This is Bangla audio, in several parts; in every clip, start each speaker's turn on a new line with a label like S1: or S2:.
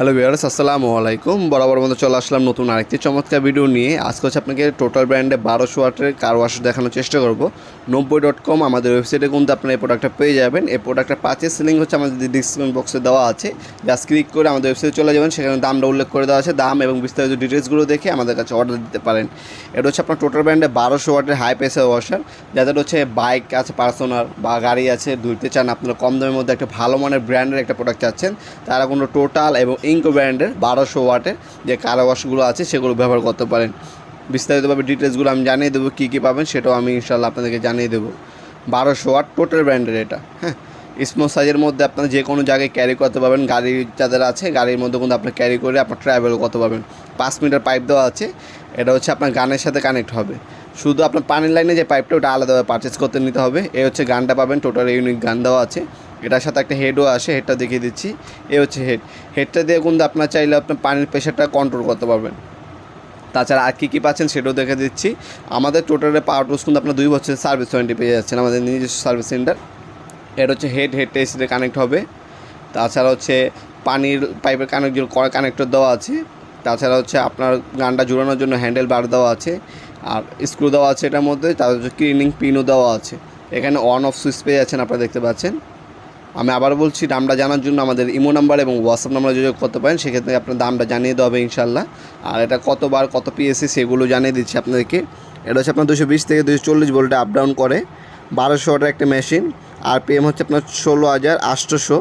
S1: হ্যালো ভিউয়ার্স আসসালামু আলাইকুম। বরাবর মতো চলে আসলাম নতুন আরেকটি চমৎকার ভিডিও নিয়ে। আজকে হচ্ছে আপনাকে টোটাল ব্র্যান্ডে বারোশো ওয়াটের কার ওয়াশ দেখানোর চেষ্টা করব। নব্বই ডট কম আমাদের ওয়েবসাইটে কিন্তু আপনারা এই প্রোডাক্টটা পেয়ে যাবেন। এই প্রোডাক্টটা পাঁচের সিলিং হচ্ছে আমাদের ডিসক্রিপশন বক্সে দেওয়া আছে। জাস্ট ক্লিক করে আমাদের ওয়েবসাইটে চলে যাবেন। সেখানে দামটা উল্লেখ করে দেওয়া আছে। দাম এবং বিস্তারিত ডিটেলসগুলো দেখে আমাদের কাছে অর্ডার দিতে পারেন। এটা হচ্ছে আপনার টোটাল ব্র্যান্ডে বারোশো ওয়াটের হাই প্রেসার ওয়াশার যাদের হচ্ছে বাইক আছে পার্সোনাল বা গাড়ি আছে, ধুইতে চান, আপনারা কম দামের মধ্যে একটা ভালো মানের ব্র্যান্ডের একটা প্রোডাক্ট চাচ্ছেন। তারা কোনো টোটাল এবং ইঙ্কো ব্র্যান্ডের বারোশো ওয়াটের যে কারা ওয়াশগুলো আছে, সেগুলো ব্যবহার করতে পারেন। বিস্তারিতভাবে ডিটেলসগুলো আমি জানিয়ে দেবো, কী কী পাবেন সেটাও আমি ইনশাল্লাহ আপনাদেরকে জানিয়ে দেবো। বারোশো ওয়াট টোটাল ব্র্যান্ডের এটা হ্যাঁ। স্মল সাইজের মধ্যে আপনারা যে কোনো জায়গায় ক্যারি করতে পারবেন। গাড়ি যাদের আছে, গাড়ির মধ্যে কিন্তু আপনার ক্যারি করে আপনার ট্রাভেল করতে পারবেন। পাঁচ মিটার পাইপ দেওয়া আছে, এটা হচ্ছে আপনার গানের সাথে কানেক্ট হবে। শুধু আপনার পানির লাইনে যে পাইপটা ওটা আলাদাভাবে পারচেস করতে নিতে হবে। এ হচ্ছে গানটা পাবেন টোটাল ইউনিক গান দেওয়া আছে। এটার সাথে একটা হেডও আসে হেডটা দেখিয়ে দিচ্ছি। এ হচ্ছে হেড হেডটা দিয়ে কিন্তু আপনার চাইলে আপনার পানির প্রেশারটা কন্ট্রোল করতে পারবেন। তাছাড়া আর কী কী পাচ্ছেন সেটাও দেখে দিচ্ছি। আমাদের টোটালের পাওয়ার টুলস কিন্তু আপনার দুই বছরের সার্ভিস ওয়ারেন্টি পেয়ে যাচ্ছেন আমাদের নিজস্ব সার্ভিস সেন্টার এটা হচ্ছে হেড হেডটা এসিতে কানেক্ট হবে। তাছাড়া হচ্ছে পানির পাইপের কানেক্ট কানেক্টর দেওয়া আছে। তাছাড়া হচ্ছে আপনার গানটা জোড়ানোর জন্য হ্যান্ডেল বার দেওয়া আছে। আর স্ক্রু দেওয়া আছে এটার মধ্যে, তার ক্লিনিং পিনও দেওয়া আছে। এখানে অন অফ সুইচ পেয়ে যাচ্ছেন আপনারা দেখতে পাচ্ছেন। আমি আবার বলছি দামটা জানার জন্য আমাদের ইমো নাম্বার এবং হোয়াটসঅ্যাপ নাম্বার যোগাযোগ করতে পারেন, সেক্ষেত্রে আপনার দামটা জানিয়ে দেওয়া হবে ইনশাল্লাহ আর এটা কতবার, কত পিএসসি সেগুলো জানিয়ে দিচ্ছি আপনাদেরকে। এটা হচ্ছে আপনার দুশো বিশ থেকে দুশো চল্লিশ ভোল্টে আপ ডাউন করে। বারোশো একটা মেশিন আর পিএম হচ্ছে আপনার ষোলো হাজার আটশোশো।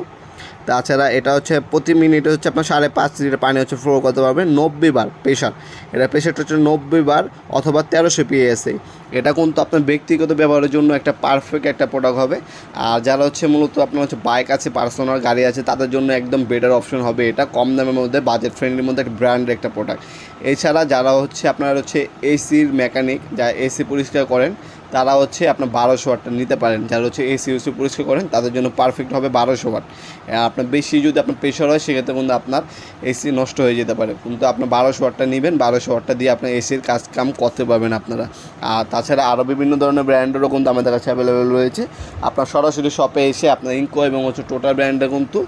S1: তাছাড়া এটা হচ্ছে প্রতি মিনিটে হচ্ছে আপনার সাড়ে পাঁচ লিটার পানি হচ্ছে ফ্লো করতে পারবেন নব্বই বার প্রেশার এটা প্রেশারটা হচ্ছে নব্বই বার অথবা তেরোশো পিএসএ এটা কিন্তু আপনার ব্যক্তিগত ব্যবহারের জন্য একটা পারফেক্ট একটা প্রোডাক্ট হবে। আর যারা হচ্ছে মূলত আপনার হচ্ছে বাইক আছে পার্সোনাল গাড়ি আছে, তাদের জন্য একদম বেটার অপশন হবে এটা। কম দামের মধ্যে বাজেট ফ্রেন্ডলির মধ্যে একটা ব্র্যান্ডের একটা প্রোডাক্ট এছাড়া যারা হচ্ছে আপনার হচ্ছে এসির মেকানিক যা এসি পরিষ্কার করেন তারা হচ্ছে আপনার বারোশো ওয়াটটা নিতে পারেন। যারা হচ্ছে এসি ইউসি পরিষ্কার করেন, তাদের জন্য পারফেক্ট হবে বারোশো ওয়াট। আপনার বেশি যদি আপনার প্রেশার হয়, সেক্ষেত্রে কিন্তু আপনার এসি নষ্ট হয়ে যেতে পারে। কিন্তু আপনার বারোশো ওয়াটটা নেবেন, বারোশো ওয়াটটা দিয়ে আপনার এসির কাজ কাম করতে পারবেন আপনারা। আর তাছাড়া আরও বিভিন্ন ধরনের ব্র্যান্ডেরও কিন্তু আমাদের কাছে অ্যাভেলেবেল রয়েছে। আপনার সরাসরি শপে এসে আপনার ইনকো এবং হচ্ছে টোটাল ব্র্যান্ডে কিন্তু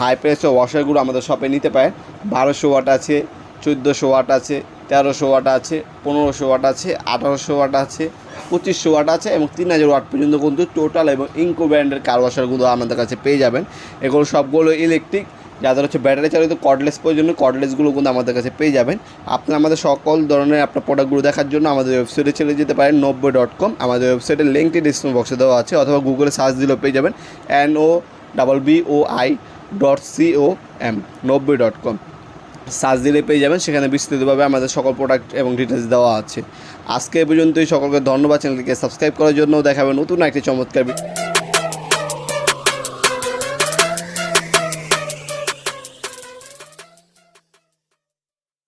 S1: হাই প্রেসার ওয়াশারগুলো আমাদের শপে নিতে পারেন। বারোশো ওয়াট আছে, চোদ্দোশো ওয়াট আছে তেরোশো ওয়াট আছে, পনেরোশো ওয়াট আছে, আঠারোশো ওয়াট আছে, পঁচিশশো ওয়াট আছে এবং তিন হাজার ওয়াট পর্যন্ত কিন্তু টোটাল এবং ইনকো ব্র্যান্ডের কার ওয়াশারগুলো আমাদের কাছে পেয়ে যাবেন। এগুলো সবগুলো ইলেকট্রিক যাদের হচ্ছে ব্যাটারি চালিত কর্ডলেস প্রয়োজন কর্ডলেসগুলো কিন্তু আমাদের কাছে পেয়ে যাবেন। আপনি আমাদের সকল ধরনের আপনার প্রোডাক্টগুলো দেখার জন্য আমাদের ওয়েবসাইটে চলে যেতে পারেন নব্বই ডট কম আমাদের ওয়েবসাইটের লিঙ্কটি ডিসক্রিপশন বক্সে দেওয়া আছে অথবা গুগলে সার্চ দিলেও পেয়ে যাবেন N O double B O I dot C O M নব্বই ডট কম সার্চ দিলে পেয়ে যাবেন। সেখানে বিস্তৃতভাবে আমাদের সকল প্রোডাক্ট এবং ডিটেলস দেওয়া আছে। আজকে পর্যন্তই। সকলকে ধন্যবাদ চ্যানেলটিকে সাবস্ক্রাইব করার জন্য। দেখাবেন নতুন একটি চমৎকার